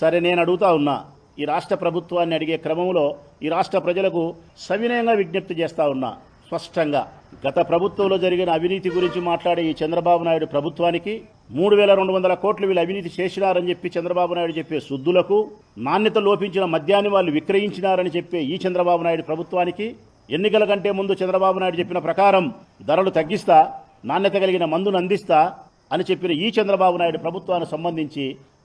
సరే నేను అడుగుతా ఉన్నా. ఈ రాష్ట్ర ప్రభుత్వాన్ని అడిగే క్రమంలో ఈ రాష్ట్ర ప్రజలకు సవినయంగా విజ్ఞప్తి చేస్తా ఉన్నా. స్పష్టంగా గత ప్రభుత్వంలో జరిగిన అవినీతి గురించి మాట్లాడే ఈ చంద్రబాబు నాయుడు ప్రభుత్వానికి మూడు వేల రెండు వందల కోట్లు వీళ్ళు అవినీతి చేసినారని చెప్పి చంద్రబాబు నాయుడు చెప్పే శుద్ధులకు నాణ్యత లోపించిన మద్యాన్ని వాళ్ళు విక్రయించినారని చెప్పే ఈ చంద్రబాబు నాయుడు ప్రభుత్వానికి ఎన్నికల కంటే ముందు చంద్రబాబు నాయుడు చెప్పిన ప్రకారం ధరలు తగ్గిస్తా నాణ్యత కలిగిన మందును అందిస్తా అని చెప్పిన ఈ చంద్రబాబు నాయుడు ప్రభుత్వానికి సంబంధించి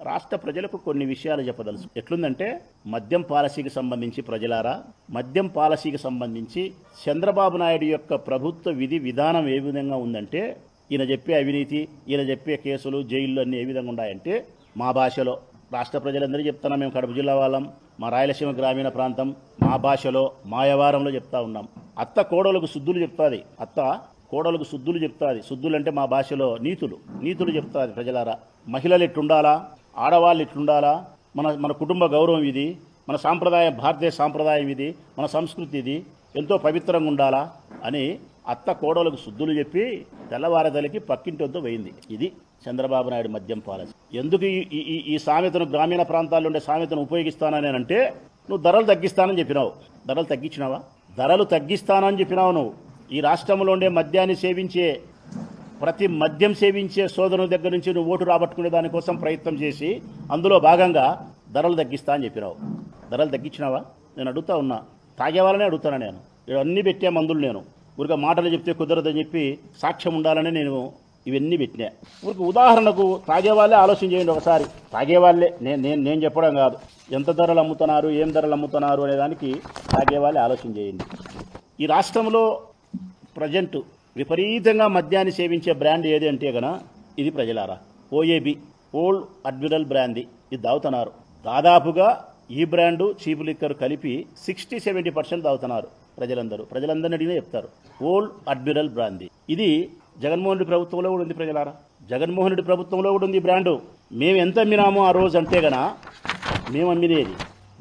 రాష్ట్ర ప్రజలకు కొన్ని విషయాలు చెప్పదలుచు ఎట్లుందంటే మద్యం పాలసీకి సంబంధించి ప్రజలారా మద్యం పాలసీకి సంబంధించి చంద్రబాబు నాయుడు యొక్క ప్రభుత్వ విధి విధానం ఏ విధంగా ఉందంటే ఈయన చెప్పే అవినీతి ఈయన చెప్పే కేసులు జైళ్ళు అన్నీ ఏ విధంగా ఉన్నాయంటే మా భాషలో. రాష్ట్ర ప్రజలందరూ చెప్తున్నాం మేము కడప జిల్లా వాళ్ళం మా రాయలసీమ గ్రామీణ ప్రాంతం మా భాషలో మా వ్యవహారంలో చెప్తా ఉన్నాం. అత్త కోడలకు శుద్ధులు చెప్తాది. అత్త కోడలకు శుద్ధులు చెప్తాది. శుద్ధులు అంటే మా భాషలో నీతులు నీతులు చెప్తాది ప్రజలారా. మహిళలు ఎట్టుండాలా? ఆడవాళ్ళు ఇట్లుండాలా? మన మన కుటుంబ గౌరవం ఇది మన సాంప్రదాయ భారతీయ సాంప్రదాయం ఇది మన సంస్కృతి ఇది ఎంతో పవిత్రంగా ఉండాలా? అని అత్త కోడలకు శుద్ధులు చెప్పి తెల్లవారదలికి పక్కింటి వద్ద పోయింది. ఇది చంద్రబాబు నాయుడు మద్యం పాలసీ. ఎందుకు ఈ- ఈ ఈ- ఈ సామెతను గ్రామీణ ప్రాంతాల్లో ఉండే సామెతను ఉపయోగిస్తానని అంటే నువ్వు ధరలు తగ్గిస్తానని చెప్పినావు. ధరలు తగ్గించినావా? ధరలు తగ్గిస్తానని చెప్పినావు నువ్వు. ఈ రాష్ట్రంలో ఉండే మద్యాన్ని సేవించే ప్రతి మద్యం సేవించే సోదరుని దగ్గర నుంచి నువ్వు ఓటు రాబట్టుకునే దానికోసం ప్రయత్నం చేసి అందులో భాగంగా ధరలు తగ్గిస్తా అని చెప్పినావు. ధరలు తగ్గించినావా? నేను అడుగుతా ఉన్నా. తాగేవాళ్ళనే అడుగుతాను నేను? ఇవన్నీ పెట్టే మందులు నేను. ఊరిక మాటలు చెప్తే కుదరదని చెప్పి సాక్ష్యం ఉండాలని నేను ఇవన్నీ పెట్టినా. ఊరికి ఉదాహరణకు తాగేవాళ్ళే ఆలోచన చేయండి ఒకసారి. తాగేవాళ్ళే నేను నేను నేను చెప్పడం కాదు. ఎంత ధరలు అమ్ముతున్నారు ఏం ధరలు అమ్ముతున్నారు అనే దానికి తాగేవాళ్ళే ఆలోచన చేయండి. ఈ రాష్ట్రంలో ప్రజెంటు విపరీతంగా మద్యాన్ని సేవించే బ్రాండ్ ఏది అంటే గన ఇది ప్రజలారా. ఓఏబి ఓల్డ్ అడ్మిరల్ బ్రాంది ఇది దావుతున్నారు. దాదాపుగా ఈ బ్రాండు చీప్ లిక్కర్ కలిపి సిక్స్టీ సెవెంటీ పర్సెంట్ దావుతున్నారు ప్రజలందరూ. ప్రజలందరినీ అడిగినా చెప్తారు. ఓల్డ్ అడ్మిరల్ బ్రాంది ఇది జగన్మోహన్ రెడ్డి ప్రభుత్వంలో కూడా ఉంది ప్రజలారా. జగన్మోహన్ రెడ్డి ప్రభుత్వంలో కూడా ఉంది ఈ బ్రాండు. మేము ఎంత అమ్మినామో ఆ రోజు అంటే గన మేము అమ్మినేది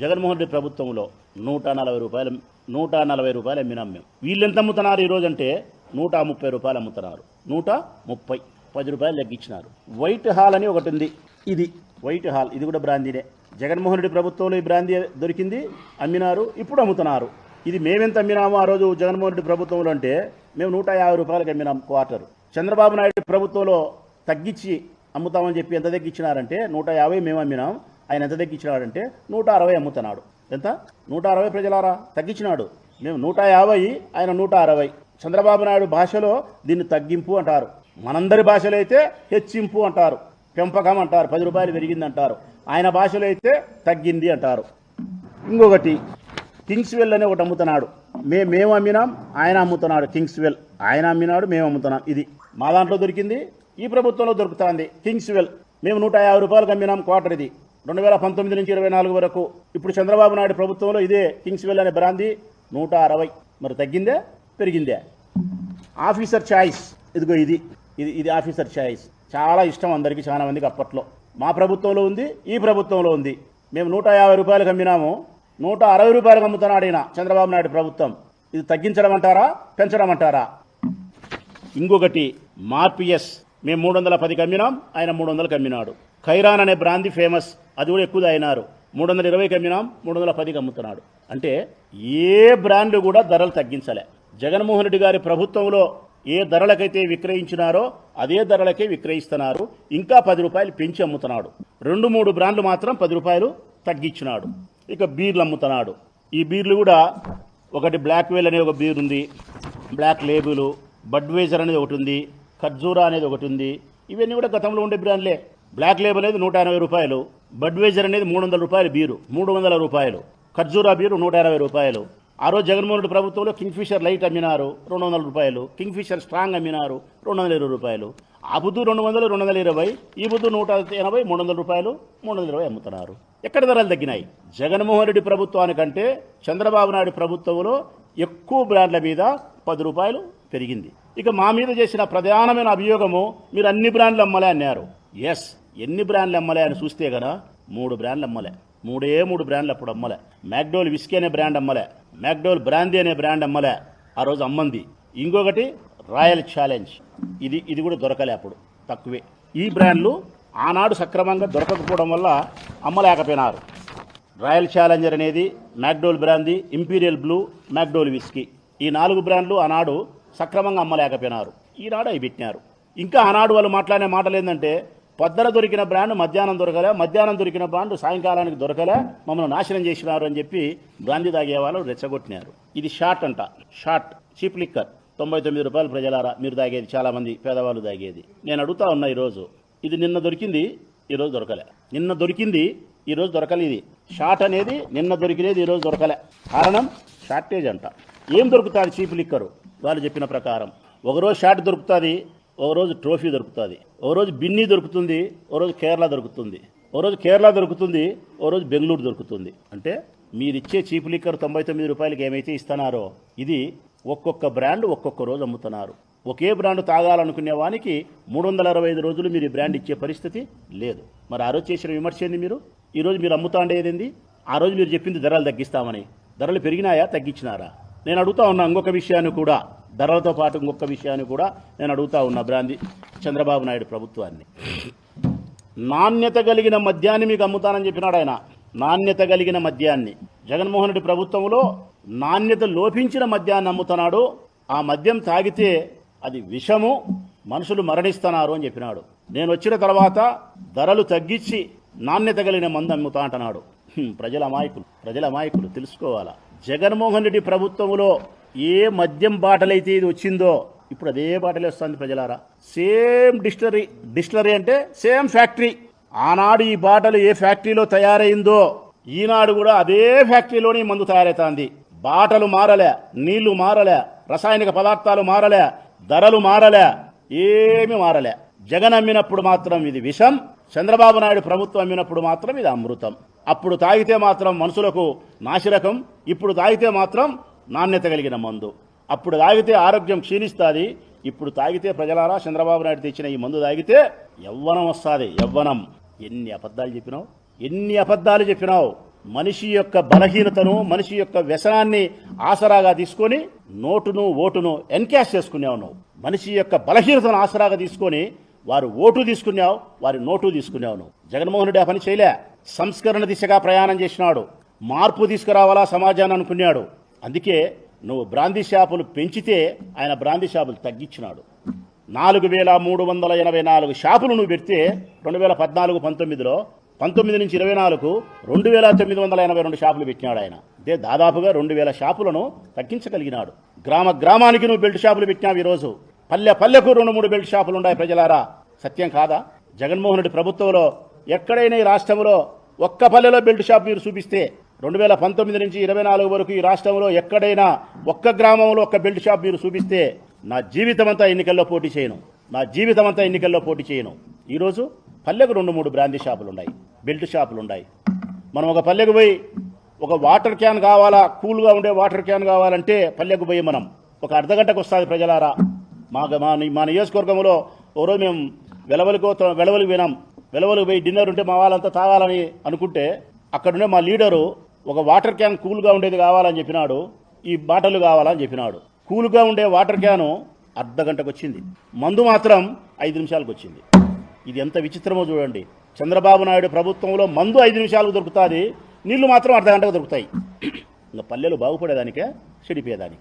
జగన్మోహన్ రెడ్డి ప్రభుత్వంలో నూట నలభై రూపాయలు నూట నలభై రూపాయలు అమ్మినాం మేము. వీళ్ళు ఎంత అమ్ముతున్నారు ఈరోజు అంటే నూట ముప్పై రూపాయలు అమ్ముతున్నారు. నూట ముప్పై పది రూపాయలు లెగ్గించినారు వైట్ హాల్ అని ఒకటి ఉంది. ఇది వైట్ హాల్. ఇది కూడా బ్రాందీనే. జగన్మోహన్ రెడ్డి ప్రభుత్వంలో ఈ బ్రాందీ దొరికింది అమ్మినారు ఇప్పుడు అమ్ముతున్నారు. ఇది మేమెంత అమ్మినాము ఆ రోజు జగన్మోహన్ రెడ్డి ప్రభుత్వంలో అంటే మేము నూట యాభై రూపాయలకి అమ్మినాం క్వార్టర్. చంద్రబాబు నాయుడు ప్రభుత్వంలో తగ్గించి అమ్ముతామని చెప్పి ఎంత తగ్గించినారంటే నూట యాభై మేము అమ్మినాం. ఆయన ఎంత తగ్గించినాడంటే నూట అరవై అమ్ముతున్నాడు. ఎంత? నూట అరవై ప్రజలారా తగ్గించినాడు. మేము నూట యాభై ఆయన నూట అరవై. చంద్రబాబు నాయుడు భాషలో దీన్ని తగ్గింపు అంటారు. మనందరి భాషలో అయితే హెచ్చింపు అంటారు. పెంపకం అంటారు. పది రూపాయలు పెరిగింది అంటారు ఆయన భాషలో అయితే తగ్గింది అంటారు. ఇంకొకటి కింగ్స్ వెల్ అనే ఒకటి అమ్ముతున్నాడు. మే మేము అమ్మినాం ఆయన అమ్ముతున్నాడు కింగ్స్ వెల్ ఆయన అమ్మినాడు మేము అమ్ముతున్నాం. ఇది మా దాంట్లో దొరికింది ఈ ప్రభుత్వంలో దొరుకుతుంది. కింగ్స్ వెల్ మేము నూట యాభై రూపాయలకు అమ్మినాం క్వార్టర్ ఇది. రెండు వేల పంతొమ్మిది నుంచి ఇరవై నాలుగు వరకు. ఇప్పుడు చంద్రబాబు నాయుడు ప్రభుత్వంలో ఇదే కింగ్స్ వెల్ అనే బ్రాంది నూట అరవై. మరి తగ్గిందే? పెరిగిందే. ఆఫీసర్ ఛాయిస్ ఇదిగో ఇది ఇది ఇది ఆఫీసర్ ఛాయిస్ చాలా ఇష్టం అందరికీ చాలా మందికి అప్పట్లో. మా ప్రభుత్వంలో ఉంది ఈ ప్రభుత్వంలో ఉంది. మేము నూట యాభై రూపాయలకు అమ్మినాము. నూట అరవై రూపాయలకు అమ్ముతున్నాడు ఈయన చంద్రబాబు నాయుడు ప్రభుత్వం. ఇది తగ్గించడం అంటారా పెంచడం అంటారా? ఇంకొకటి మార్పిఎస్ మేము మూడు వందల పదికి అమ్మినాం ఆయన మూడు వందలకు అమ్మినాడు. ఖైరాన్ అనే బ్రాంది ఫేమస్. అది కూడా ఎక్కువ అయినారు. మూడు వందల ఇరవైకి అమ్మినాం మూడు వందల పదికి అమ్ముతున్నాడు. అంటే ఏ బ్రాండ్ కూడా ధరలు తగ్గించలే. జగన్మోహన్ రెడ్డి గారి ప్రభుత్వంలో ఏ ధరలకైతే విక్రయించినారో అదే ధరలకే విక్రయిస్తున్నారు. ఇంకా పది రూపాయలు పెంచి అమ్ముతున్నాడు. రెండు మూడు బ్రాండ్లు మాత్రం పది రూపాయలు తగ్గించినాడు. ఇక బీర్లు అమ్ముతున్నాడు. ఈ బీర్లు కూడా ఒకటి బ్లాక్ వేల్ అనే ఒక బీర్ ఉంది. బ్లాక్ లేబుల్ బడ్వేజర్ అనేది ఒకటి ఉంది. ఖర్జూరా అనేది ఒకటి ఉంది. ఇవన్నీ కూడా గతంలో ఉండే బ్రాండ్లే. బ్లాక్ లేబుల్ అనేది నూట ఎనభై రూపాయలు. బడ్వేజర్ అనేది మూడు వందల రూపాయలు బీరు. మూడు వందల రూపాయలు. ఖర్జూరా బీరు నూట ఎనభై రూపాయలు. ఆ రోజు జగన్మోహన్ రెడ్డి ప్రభుత్వంలో కింగ్ఫిషర్ లైట్ అమ్మినారు రెండు వందల రూపాయలు. కింగ్ఫిషర్ స్ట్రాంగ్ అమ్మినారు రెండు వందల ఇరవై రూపాయలు. ఆ బుద్ధు రెండు వందలు రెండు వందల ఇరవై. ఈ బుద్ధు నూట ఎనభై మూడు వందల రూపాయలు మూడు వందల ఇరవై అమ్ముతున్నారు. ఎక్కడ ధరలు తగ్గినాయి? జగన్మోహన్ రెడ్డి ప్రభుత్వానికంటే చంద్రబాబు నాయుడు ప్రభుత్వంలో ఎక్కువ బ్రాండ్ల మీద పది రూపాయలు పెరిగింది. ఇక మా మీద చేసిన ప్రధానమైన అభియోగము మీరు అన్ని బ్రాండ్లు అమ్మలే అన్నారు. ఎస్ ఎన్ని బ్రాండ్లు అమ్మలే అని చూస్తే కదా మూడు బ్రాండ్లు అమ్మలే. మూడే మూడు బ్రాండ్లు అప్పుడు అమ్మలే. మ్యాక్డోల్ విస్కీ అనే బ్రాండ్ అమ్మలే. మ్యాక్డోల్ బ్రాందీ అనే బ్రాండ్ అమ్మలే. ఆ రోజు అమ్మంది. ఇంకొకటి రాయల్ ఛాలెంజ్ ఇది ఇది కూడా దొరకలే అప్పుడు. తక్కువే. ఈ బ్రాండ్లు ఆనాడు సక్రమంగా దొరకకపోవడం వల్ల అమ్మలేకపోయినారు. రాయల్ ఛాలెంజర్ అనేది McDowell brandy imperial blue McDowell whisky ఈ నాలుగు బ్రాండ్లు ఆనాడు సక్రమంగా అమ్మలేకపోయినారు. ఈనాడు అవి పెట్టినారు. ఇంకా ఆనాడు వాళ్ళు మాట్లాడే మాటలు ఏంటంటే పొద్దున దొరికిన బ్రాండ్ మధ్యాహ్నం దొరకలే. మధ్యాహ్నం దొరికిన బ్రాండ్ సాయంకాలానికి దొరకలే. మమ్మల్ని నాశనం చేసినారు అని చెప్పి గాంధీ తాగే వాళ్ళు రెచ్చగొట్టినారు. ఇది షార్ట్ అంట. Short cheap liquor. తొంభై తొమ్మిది రూపాయలు ప్రజలారా మీరు తాగేది. చాలామంది పేదవాళ్ళు తాగేది. నేను అడుగుతా ఉన్నా ఈరోజు ఇది నిన్న దొరికింది ఈరోజు దొరకలే. నిన్న దొరికింది ఈరోజు దొరకలేదు ఇది. షార్ట్ అనేది నిన్న దొరికినది ఈరోజు దొరకలే. కారణం షార్టేజ్ అంట. ఏం దొరుకుతుంది చీప్ లిక్కరు? వాళ్ళు చెప్పిన ప్రకారం. ఒకరోజు షార్ట్ దొరుకుతుంది ఒకరోజు ట్రోఫీ దొరుకుతుంది. ఒకరోజు బిన్నీ దొరుకుతుంది ఒకరోజు కేరళ దొరుకుతుంది. ఒకరోజు కేరళ దొరుకుతుంది ఒకరోజు బెంగళూరు దొరుకుతుంది. అంటే మీరిచ్చే చీప్ లిక్కర్ తొంభై తొమ్మిది రూపాయలకి ఏమైతే ఇస్తున్నారో ఇది ఒక్కొక్క బ్రాండ్ ఒక్కొక్క రోజు అమ్ముతున్నారు. ఒకే బ్రాండ్ తాగాలనుకునే వానికి మూడు వందల అరవై ఐదు రోజులు మీరు ఈ బ్రాండ్ ఇచ్చే పరిస్థితి లేదు. మరి ఆ రోజు చేసిన విమర్శ ఏంది మీరు? ఈరోజు మీరు అమ్ముతా ఉండేది ఆ రోజు మీరు చెప్పింది ధరలు తగ్గిస్తామని. ధరలు పెరిగినాయా తగ్గించినారా? నేను అడుగుతా ఉన్నా ఇంకొక విషయాన్ని కూడా. ధరలతో పాటు ఇంకొక విషయాన్ని కూడా నేను అడుగుతా ఉన్నా బ్రాంది చంద్రబాబు నాయుడు ప్రభుత్వాన్ని. నాణ్యత కలిగిన మద్యాన్ని మీకు అమ్ముతానని చెప్పినాడు ఆయన. నాణ్యత కలిగిన మద్యాన్ని. జగన్మోహన్ రెడ్డి ప్రభుత్వంలో నాణ్యత లోపించిన మద్యాన్ని అమ్ముతున్నాడు. ఆ మద్యం తాగితే అది విషము మనుషులు మరణిస్తున్నారు అని చెప్పినాడు. నేను వచ్చిన తర్వాత ధరలు తగ్గించి నాణ్యత కలిగిన మందు అమ్ముతా అంటున్నాడు. ప్రజల అమాయకులు ప్రజల అమాయకులు తెలుసుకోవాలా? జగన్మోహన్ రెడ్డి ప్రభుత్వంలో ఏ మద్యం బాటలైతే ఇది వచ్చిందో ఇప్పుడు అదే బాటలే వస్తుంది ప్రజలారా. సేమ్ డిస్టిలరీ డిస్టిలరీ అంటే సేమ్ ఫ్యాక్టరీ. ఆనాడు ఈ బాటలు ఏ ఫ్యాక్టరీలో తయారైందో ఈనాడు కూడా అదే ఫ్యాక్టరీలోనే మందు తయారవుతుంది బాటలు మారలే నీళ్ళు మారలే రసాయనిక పదార్థాలు మారలే ధరలు మారలే ఏమి మారలే. జగన్ అమ్మినప్పుడు మాత్రం ఇది విషం చంద్రబాబు నాయుడు ప్రభుత్వం అమ్మినప్పుడు మాత్రం ఇది అమృతం. అప్పుడు తాగితే మాత్రం మనుషులకు నాశరకం ఇప్పుడు తాగితే మాత్రం నాణ్యత కలిగిన మందు. అప్పుడు తాగితే ఆరోగ్యం క్షీణిస్తుంది. ఇప్పుడు తాగితే ప్రజలారా చంద్రబాబు నాయుడు తెచ్చిన ఈ మందు తాగితే యవ్వనం వస్తుంది యవ్వనం. ఎన్ని అబద్ధాలు చెప్పినావు? ఎన్ని అబద్ధాలు చెప్పినావు? మనిషి యొక్క బలహీనతను మనిషి యొక్క వ్యసనాన్ని ఆసరాగా తీసుకొని నోటును ఓటును ఎన్కాష్ చేసుకునేవు నువ్వు. మనిషి యొక్క బలహీనతను ఆసరాగా తీసుకొని వారు ఓటు తీసుకున్నావు వారి నోటు తీసుకున్నావు నువ్వు. జగన్మోహన్ రెడ్డి ఆ పని చేయలే. సంస్కరణ దిశగా ప్రయాణం చేసినాడు. మార్పు తీసుకురావాలా సమాజాన్ని అనుకున్నాడు. అందుకే నువ్వు బ్రాందీ షాపులు పెంచితే ఆయన బ్రాందీ షాపులు తగ్గించినాడు. నాలుగు వేల మూడు వందల ఎనభై నాలుగు షాపులు నువ్వు పెడితే రెండు వేల పద్నాలుగు పంతొమ్మిదిలో పంతొమ్మిది నుంచి ఇరవై నాలుగు రెండు వేల తొమ్మిది వందల ఎనభై రెండు షాపులు పెట్టినాడు ఆయన. అంటే దాదాపుగా రెండు వేల షాపులను తగ్గించగలిగినాడు. గ్రామ గ్రామానికి నువ్వు బెల్ట్ షాపులు పెట్టినావు ఈరోజు. పల్లె పల్లెకు రెండు మూడు బెల్ట్ షాపులు ఉన్నాయి ప్రజలారా. సత్యం కాదా? జగన్మోహన్ రెడ్డి ప్రభుత్వంలో ఎక్కడైనా ఈ రాష్ట్రంలో ఒక్క పల్లెలో బెల్ట్ షాప్ మీరు చూపిస్తే రెండు వేల పంతొమ్మిది నుంచి ఇరవై నాలుగు వరకు ఈ రాష్ట్రంలో ఎక్కడైనా ఒక్క గ్రామంలో ఒక్క బెల్ట్ షాప్ మీరు చూపిస్తే నా జీవితం అంతా ఎన్నికల్లో పోటీ చేయను. నా జీవితం అంతా ఎన్నికల్లో పోటీ చేయను. ఈరోజు పల్లెకు రెండు మూడు బ్రాందీ షాపులు ఉన్నాయి బెల్ట్ షాపులు ఉన్నాయి మనం ఒక పల్లెకు పోయి ఒక వాటర్ క్యాన్ కావాలా? కూల్గా ఉండే వాటర్ క్యాన్ కావాలంటే పల్లెకు పోయి మనం. ఒక అర్ధగంటకు వస్తుంది ప్రజలారా. మా మా నియోజకవర్గంలో ఓ మేము వెలవలికో వెలవలికి పోయినాం. వెలవలికి పోయి డిన్నర్ ఉంటే మా వాళ్ళంతా తాగాలని అనుకుంటే అక్కడుండే మా లీడరు ఒక వాటర్ క్యాన్ కూల్గా ఉండేది కావాలని చెప్పినాడు ఈ బాటలు కావాలని చెప్పినాడు. కూల్గా ఉండే వాటర్ క్యాను అర్ధ గంటకు వచ్చింది. మందు మాత్రం ఐదు నిమిషాలకు వచ్చింది. ఇది ఎంత విచిత్రమో చూడండి. చంద్రబాబు నాయుడు ప్రభుత్వంలో మందు ఐదు నిమిషాలకు దొరుకుతుంది నీళ్ళు మాత్రం అర్ధ గంటకు దొరుకుతాయి. ఇంకా పల్లెలు బాగుపడేదానికే చెడిపోయేదానికి.